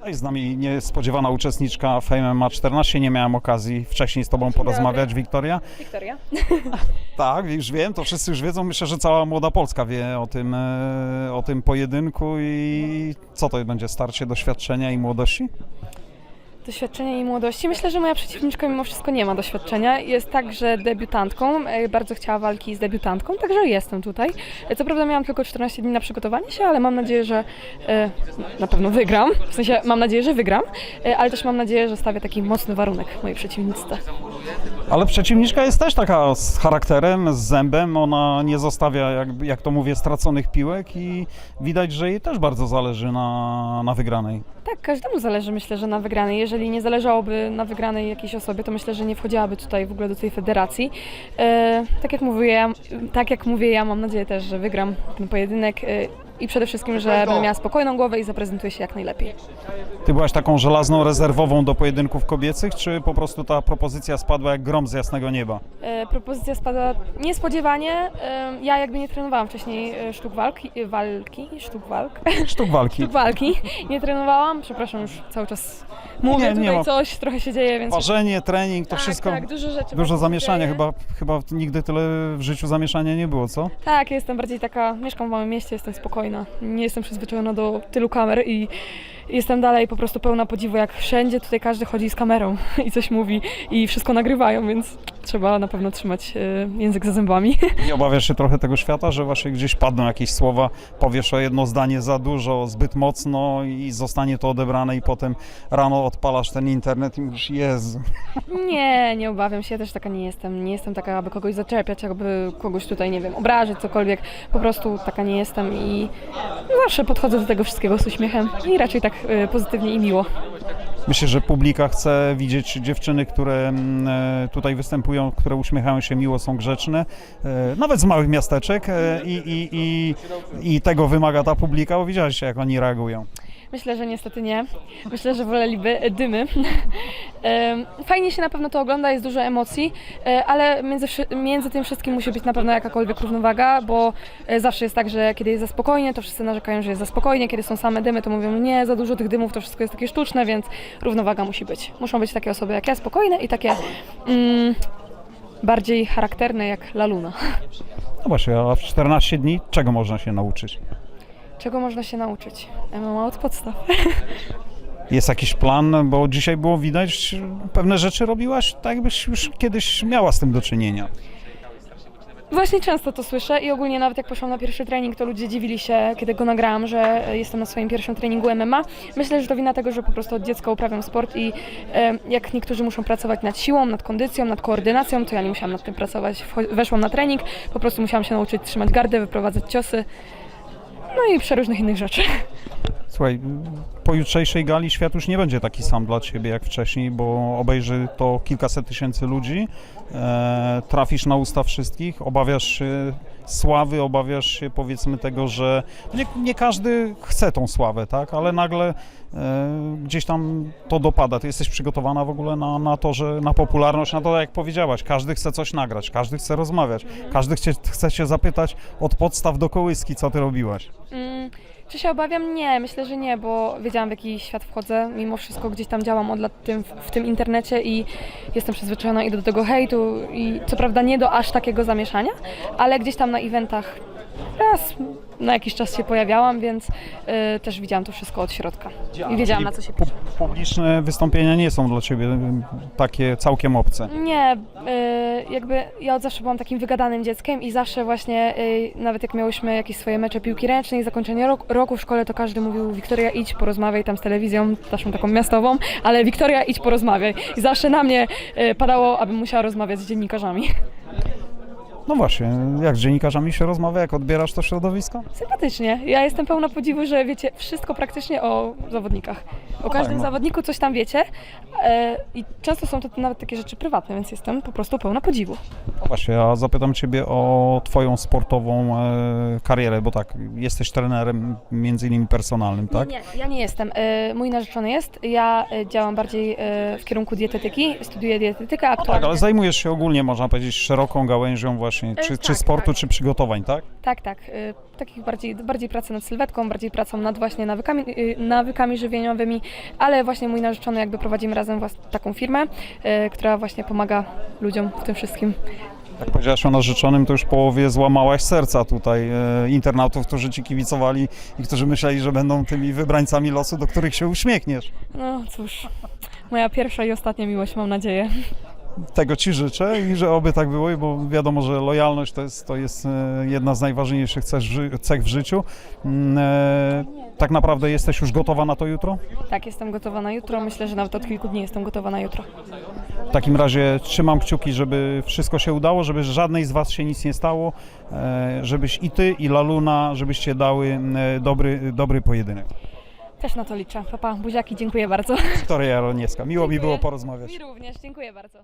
No i z nami niespodziewana uczestniczka Fame ma 14. Nie miałem okazji wcześniej z Tobą porozmawiać, Wiktoria. Wiktoria. Tak, już wiem, to wszyscy już wiedzą. Myślę, że cała młoda Polska wie o tym, e, o tym pojedynku i co to będzie starcie doświadczenia i młodości? Doświadczenia i młodości. Myślę, że moja przeciwniczka mimo wszystko nie ma doświadczenia. Jest także debiutantką. e, Bardzo chciała walki z debiutantką, także jestem tutaj. E, Co prawda miałam tylko 14 dni na przygotowanie się, ale mam nadzieję, że e, na pewno wygram. W sensie mam nadzieję, że wygram, ale też mam nadzieję, że stawię taki mocny warunek mojej przeciwniczce. Ale przeciwniczka jest też taka z charakterem, z zębem. Ona nie zostawia, jak, jak to mówię, straconych piłek i widać, że jej też bardzo zależy na, na wygranej. Tak, każdemu zależy, myślę, że na wygranej. Jeżeli nie zależałoby na wygranej jakiejś osobie, to myślę, że nie wchodziłaby tutaj w ogóle do tej federacji. E, tak, jak mówię, ja, tak jak mówię, ja mam nadzieję też, że wygram ten pojedynek e, i przede wszystkim, że będę miała spokojną głowę i zaprezentuję się jak najlepiej. Ty byłaś taką żelazną rezerwową do pojedynków kobiecych, czy po prostu ta propozycja spadła jak grom z jasnego nieba? E, propozycja spada niespodziewanie. E, ja jakby nie trenowałam wcześniej e, sztuk walki, e, walki, sztuk walk, Sztuk walki. sztuk walki. Nie trenowałam, przepraszam, już cały czas mówię Nie, nie tutaj ma- coś, trochę się dzieje, więc... Parzenie, trening, to tak, wszystko. tak, dużo rzeczy. Dużo zamieszania, dzieje. chyba, chyba nigdy tyle w życiu zamieszania nie było, co? Tak, jestem bardziej taka, mieszkam w małym mieście, jestem spokojna. Nie jestem przyzwyczajona do tylu kamer i jestem dalej po prostu pełna podziwu, jak wszędzie tutaj każdy chodzi z kamerą i coś mówi i wszystko nagrywają, więc trzeba na pewno trzymać e, język za zębami. Nie obawiasz się trochę tego świata, że właśnie gdzieś padną jakieś słowa, powiesz o jedno zdanie za dużo, zbyt mocno i zostanie to odebrane i potem rano odpalasz ten internet i mówisz, Jezu. Nie, nie obawiam się, ja też taka nie jestem. Nie jestem taka, aby kogoś zaczepiać, aby kogoś tutaj, nie wiem, obrazić, cokolwiek. Po prostu taka nie jestem i zawsze podchodzę do tego wszystkiego z uśmiechem i raczej tak e, pozytywnie i miło. Myślę, że publika chce widzieć dziewczyny, które mm, e, tutaj występują, które uśmiechają się miło, są grzeczne, e, nawet z małych miasteczek e, i, i, i, i tego wymaga ta publika, bo widziałeś jak oni reagują. Myślę, że niestety nie. Myślę, że woleliby dymy. Em, Fajnie się na pewno to ogląda, jest dużo emocji, e, ale między, między tym wszystkim musi być na pewno jakakolwiek równowaga, bo e, zawsze jest tak, że kiedy jest za spokojnie, to wszyscy narzekają, że jest za spokojnie, kiedy są same dymy, to mówią, nie, za dużo tych dymów, to wszystko jest takie sztuczne, więc równowaga musi być. Muszą być takie osoby jak ja, spokojne i takie mm, bardziej charakterne jak Laluna. No właśnie, a w 14 dni czego można się nauczyć? Czego można się nauczyć? MMA od podstaw. Jest jakiś plan, bo dzisiaj było widać, pewne rzeczy robiłaś tak, jakbyś już kiedyś miała z tym do czynienia. Właśnie często to słyszę i ogólnie nawet jak poszłam na pierwszy trening, to ludzie dziwili się, kiedy go nagrałam, że jestem na swoim pierwszym treningu MMA. Myślę, że to wina tego, że po prostu od dziecka uprawiam sport i e, jak niektórzy muszą pracować nad siłą, nad kondycją, nad koordynacją, to ja nie musiałam nad tym pracować. Weszłam na trening, po prostu musiałam się nauczyć trzymać gardę, wyprowadzać ciosy, no i przeróżnych innych rzeczy. Słuchaj, po jutrzejszej gali świat już nie będzie taki sam dla ciebie jak wcześniej, bo obejrzy to kilkaset tysięcy ludzi, e, trafisz na usta wszystkich, obawiasz się sławy, obawiasz się powiedzmy tego, że nie, nie każdy chce tą sławę, tak, ale nagle e, gdzieś tam to dopada. Ty jesteś przygotowana w ogóle na, na to, że na popularność, na to jak powiedziałaś, każdy chce coś nagrać, każdy chce rozmawiać, każdy chce, chce się zapytać od podstaw do kołyski, co ty robiłaś. Mm, Czy się obawiam? Nie, myślę, że nie, bo wiedziałam w jaki świat wchodzę. Mimo wszystko gdzieś tam działam od lat tym, w tym internecie i jestem przyzwyczajona i do tego hejtu i co prawda nie do aż takiego zamieszania, ale gdzieś tam na eventach raz na jakiś czas się pojawiałam, więc y, też widziałam to wszystko od środka i wiedziałam na co się Pu- pisze. Publiczne wystąpienia nie są dla ciebie y, takie całkiem obce. Nie, y, jakby ja od zawsze byłam takim wygadanym dzieckiem i zawsze właśnie, y, nawet jak miałyśmy jakieś swoje mecze piłki ręcznej, zakończenie roku, roku w szkole, to każdy mówił Wiktoria idź porozmawiaj tam z telewizją, naszą taką miastową, ale Wiktoria idź porozmawiaj. I zawsze na mnie y, padało, abym musiała rozmawiać z dziennikarzami. No właśnie, jak z dziennikarzami się rozmawia, jak odbierasz to środowisko? Sympatycznie. Ja jestem pełna podziwu, że wiecie wszystko praktycznie o zawodnikach. O każdym no. zawodniku coś tam wiecie e, i często są to nawet takie rzeczy prywatne, więc jestem po prostu pełna podziwu. No właśnie, a zapytam ciebie o twoją sportową e, karierę, bo tak, jesteś trenerem między innymi personalnym, tak? Nie, nie, ja nie jestem. E, Mój narzeczony jest. Ja e, działam bardziej e, w kierunku dietetyki, studiuję dietetykę No tak, aktualnie. ale zajmujesz się ogólnie, można powiedzieć, szeroką gałęzią właśnie właśnie, E, czy, tak, czy sportu, tak. czy przygotowań, tak? Tak, tak. y, Takich bardziej, bardziej pracy nad sylwetką, bardziej pracą nad właśnie nawykami, y, nawykami żywieniowymi, ale właśnie mój narzeczony jakby prowadzimy razem taką firmę, która właśnie pomaga ludziom w tym wszystkim. Jak powiedziałaś o narzeczonym, to już połowie złamałaś serca tutaj e, internautów, którzy ci kibicowali i którzy myśleli, że będą tymi wybrańcami losu, do których się uśmiechniesz. No cóż, moja pierwsza i ostatnia miłość, mam nadzieję. Tego ci życzę i że oby tak było, bo wiadomo, że lojalność to jest, to jest e, jedna z najważniejszych cech, w życiu. Mm, e, Tak naprawdę jesteś już gotowa na to jutro? Tak, jestem gotowa na jutro. Myślę, że nawet od kilku dni jestem gotowa na jutro. W takim razie trzymam kciuki, żeby wszystko się udało, żeby żadnej z Was się nic nie stało, e, żebyś i Ty, i Laluna, żebyście dały dobry, dobry pojedynek. Też na to liczę. Papa, buziaki, dziękuję bardzo. Wiktoria Jaroniewska, miło mi Dziękuję. było porozmawiać. Mi również, dziękuję bardzo.